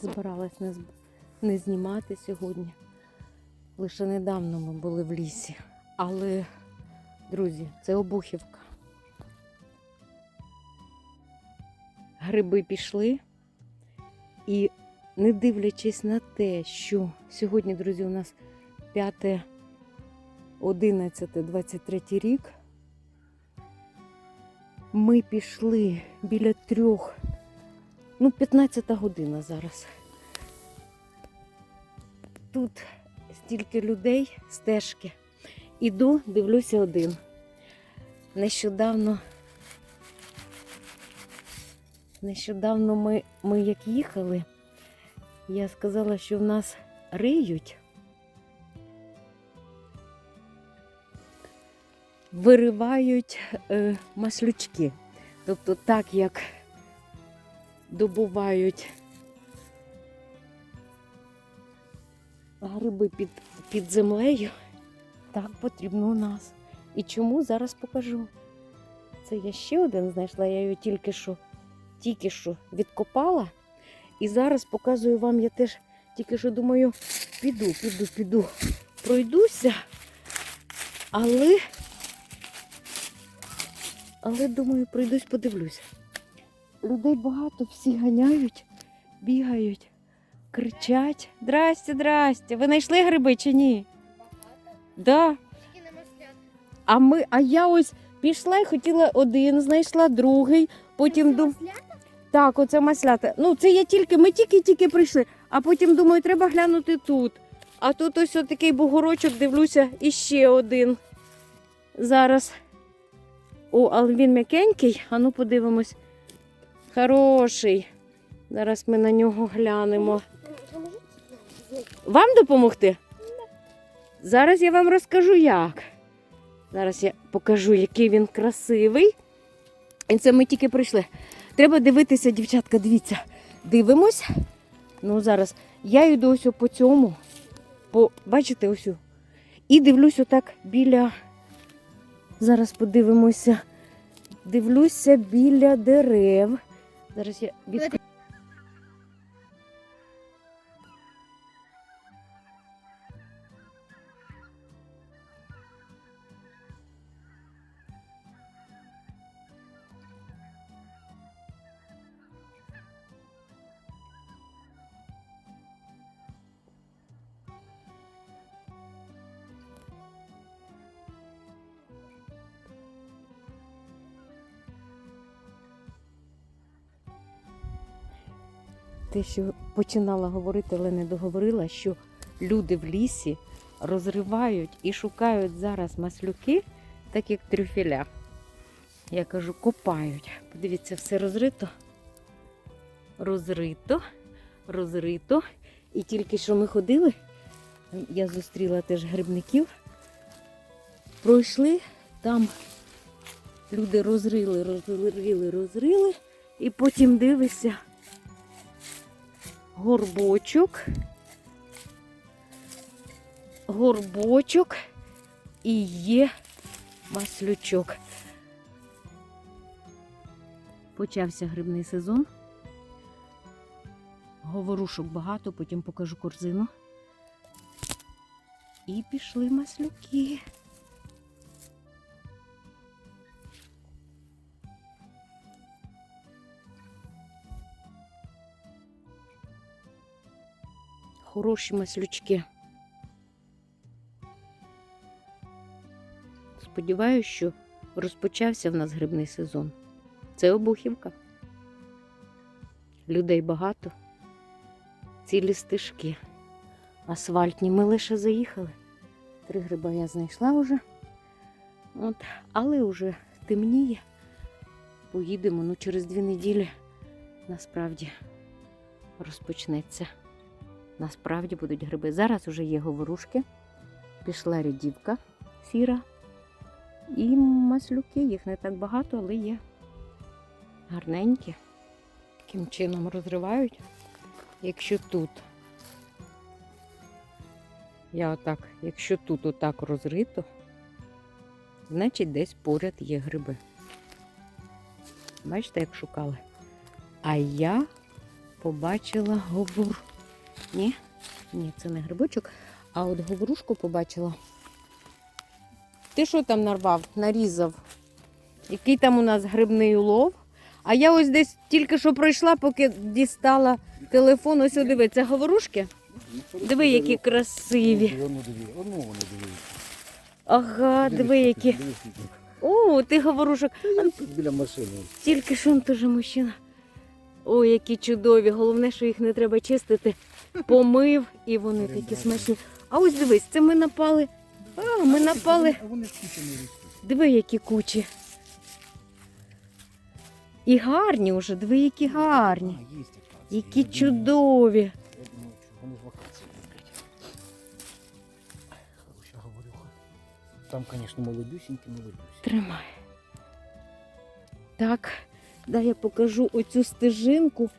збиралась не, не знімати сьогодні. Лише недавно ми були в лісі. Але, друзі, це обухівка. Гриби пішли. І не дивлячись на те, що сьогодні, друзі, у нас 5, 11, 23 рік, ми пішли біля трьох, ну, 15 година зараз. Тут стільки людей, стежки. Іду, дивлюся один. Нещодавно, нещодавно ми, ми як їхали, я сказала, що в нас риють. Виривають е, маслючки. Тобто так, як добувають гриби під, під землею, так потрібно у нас. І чому зараз покажу. Це я ще один знайшла, я його тільки що, тільки що відкопала. І зараз показую вам, я теж тільки що думаю, піду, піду, піду, пройдуся. Але, але думаю, пройдусь, подивлюся. Людей багато, всі ганяють, бігають, кричать. Здрасте, здрасте. Ви знайшли гриби чи ні? Да. А ми, а я ось пішла і хотіла один, знайшла другий, потім дум... Так, оце маслята. Ну, це я тільки, ми тільки-тільки прийшли, а потім думаю, треба глянути тут. А тут ось такий бугорочок, дивлюся, іще один. Зараз. О, але він м'якенький. А ну подивимось. Хороший. Зараз ми на нього глянемо. Вам допомогти? Зараз я вам розкажу як. Зараз я покажу, який він красивий. І це ми тільки прийшли. Треба дивитися, дівчатка, дивіться. Дивимось. Ну, зараз я йду ось по цьому. По, бачите, ось. І дивлюсь отак біля. Зараз подивимося. Дивлюся біля дерев. Зараз я від... те, що починала говорити, але не договорила, що люди в лісі розривають і шукають зараз маслюки, так як трюфеля. Я кажу, копають. Подивіться, все розрито. Розрито, розрито. І тільки що ми ходили, я зустріла теж грибників. Пройшли, там люди розрили, розрили, розрили, і потім дивишся горбочок, горбочок і є маслючок. Почався грибний сезон. Говорушок багато, потім покажу корзину. І пішли маслюки. Хороші маслючки. Сподіваюсь, що розпочався в нас грибний сезон. Це обухівка. Людей багато. Цілі стежки. Асфальтні. Ми лише заїхали. Три гриба я знайшла вже. От. Але вже темніє. Поїдемо ну, через дві неділі насправді розпочнеться. Насправді будуть гриби. Зараз вже є говорушки. Пішла рядівка сіра. І маслюки, їх не так багато, але є гарненькі. Таким чином розривають. Якщо тут, я отак, якщо тут отак розрито, значить десь поряд є гриби. Бачите, як шукали. А я побачила говор. Ні? Ні, це не грибочок, а от говорушку побачила. Ти що там нарвав, нарізав? Який там у нас грибний улов? А я ось десь тільки що пройшла, поки дістала телефон. Ось о, диви, це говорушки? Диви, які красиві. Ага, диви, які. О, ти говорушок. Біля машини. Тільки що он теж мужчина. Ой, які чудові. Головне, що їх не треба чистити. Помив і вони такі смачні. А ось дивись, це ми напали. А, ми напали. Диви, які кучі. І гарні вже, диви, які гарні. Є акації. Які чудові. Там, звісно, молодюсінькі, молодюсінькі. Тримай. Так, дай я покажу оцю стежинку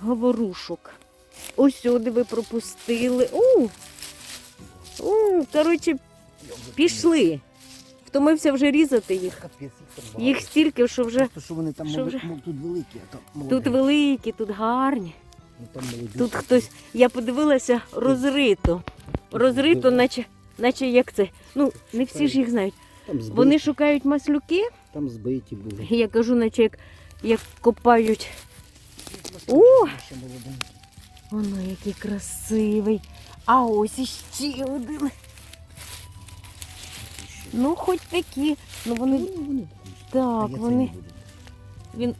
говорушок. Ось сюди ви пропустили. У! У, коротше, пішли. Втомився вже різати їх. Їх стільки, що вже Просто що вони там що вже? тут великі, а там тут великі, тут гарні. Ну, там. Тут хтось, я подивилася, розрито. Розрито, наче, наче як це. Ну, не всі ж їх знають. Там збиті, Вони шукають маслюки, там збиті були. я кажу, наче як, як копають. О! Воно який красивий. А ось іще один. Ну, хоч такі. Ну вони. Вони Так, вони. Він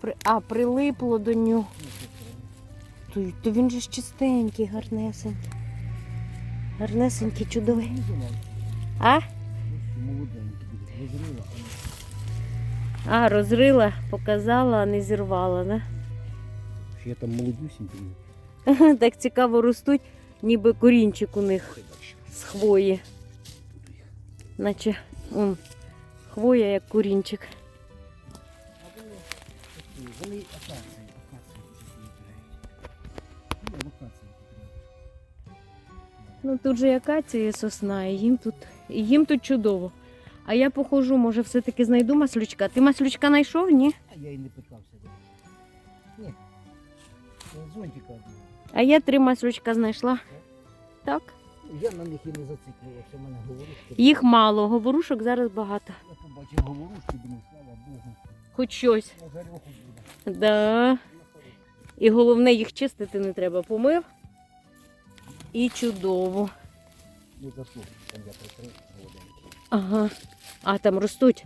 при... а, прилипло до нього. Ну. То, то він же ж чистенький, гарнесенький. Гарнесенький, чудовий. Ну. А А, розрила, показала, а не зірвала, да? Ще там молодюсінькі. Так цікаво ростуть, ніби корінчик у них з хвої. Наче он, хвоя як корінчик. Вони акації, акації. Ну, акації. Ну тут же і акація і сосна, і їм тут, і їм тут чудово. А я походжу, може, все-таки знайду маслючка. Ти маслючка знайшов, ні? А я і не питався. Ні. Це Зонтика одного. А я три маслючка знайшла. Так. Я на них і не зациклювався, в мене говорушки. Їх мало, говорушок зараз багато. Я побачив говорушки, думаю, слава Богу. Хоч щось. На зарюху буде. Да. І головне, їх чистити не треба. Помив. І чудово. За там я прикрив. Ага. А там ростуть.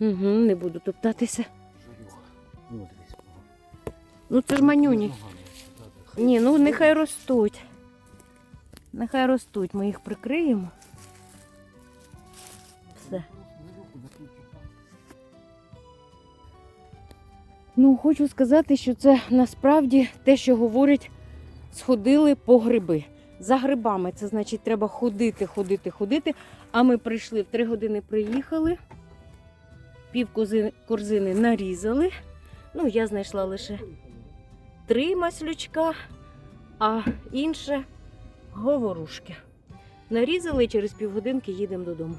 Угу, не буду топтатися. Жарюха. Ну, дивись. Ну це ж манюні. Ні, ну нехай ростуть. Нехай ростуть, ми їх прикриємо. Все. Ну, хочу сказати, що це насправді те, що говорять, сходили по гриби. За грибами це значить, треба ходити, ходити, ходити. А ми прийшли в три години, приїхали, пів корзини нарізали. Ну, я знайшла лише три маслючка, а інше говорушки. Нарізали через півгодинки їдемо додому.